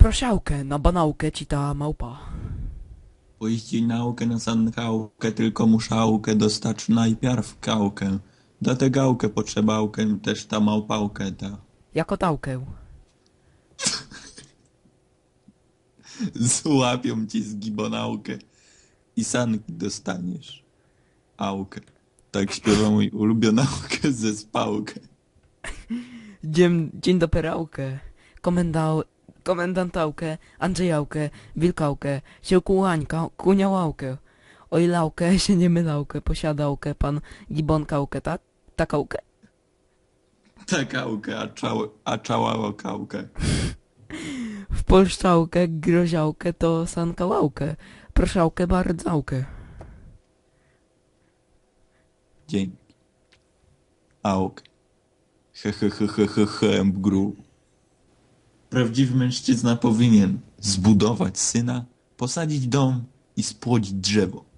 Prosiałkę, na banałkę ci ta małpa. Puścić naukę na sankałkę, tylko muszałkę dostać najpierw kałkę. Do tę gałkę potrzebałkę, też ta małpałkę ta. Jako tałkę. Złapią ci zgibonałkę i sanki dostaniesz. Aukę. Tak śpiewa mój ulubionałkę ze spałkę. Dzień, dzień do perałkę. Komendał, komendantałkę, Andrzejałkę, Wilkałkę, Siełkułańka, Kuniałałkę. Ojlałkę, się nie mylałkę, posiadałkę, pan Gibonkałkę, tak? Takałkę? Takałkę, a, czał, a czałała kałkę. W polszczałkę, groziałkę to sankałałkę. Proszałkę, bardzałkę. Dzięki. Aukę. He he he he he he gru. Prawdziwy mężczyzna powinien zbudować syna, posadzić dom i spłodzić drzewo.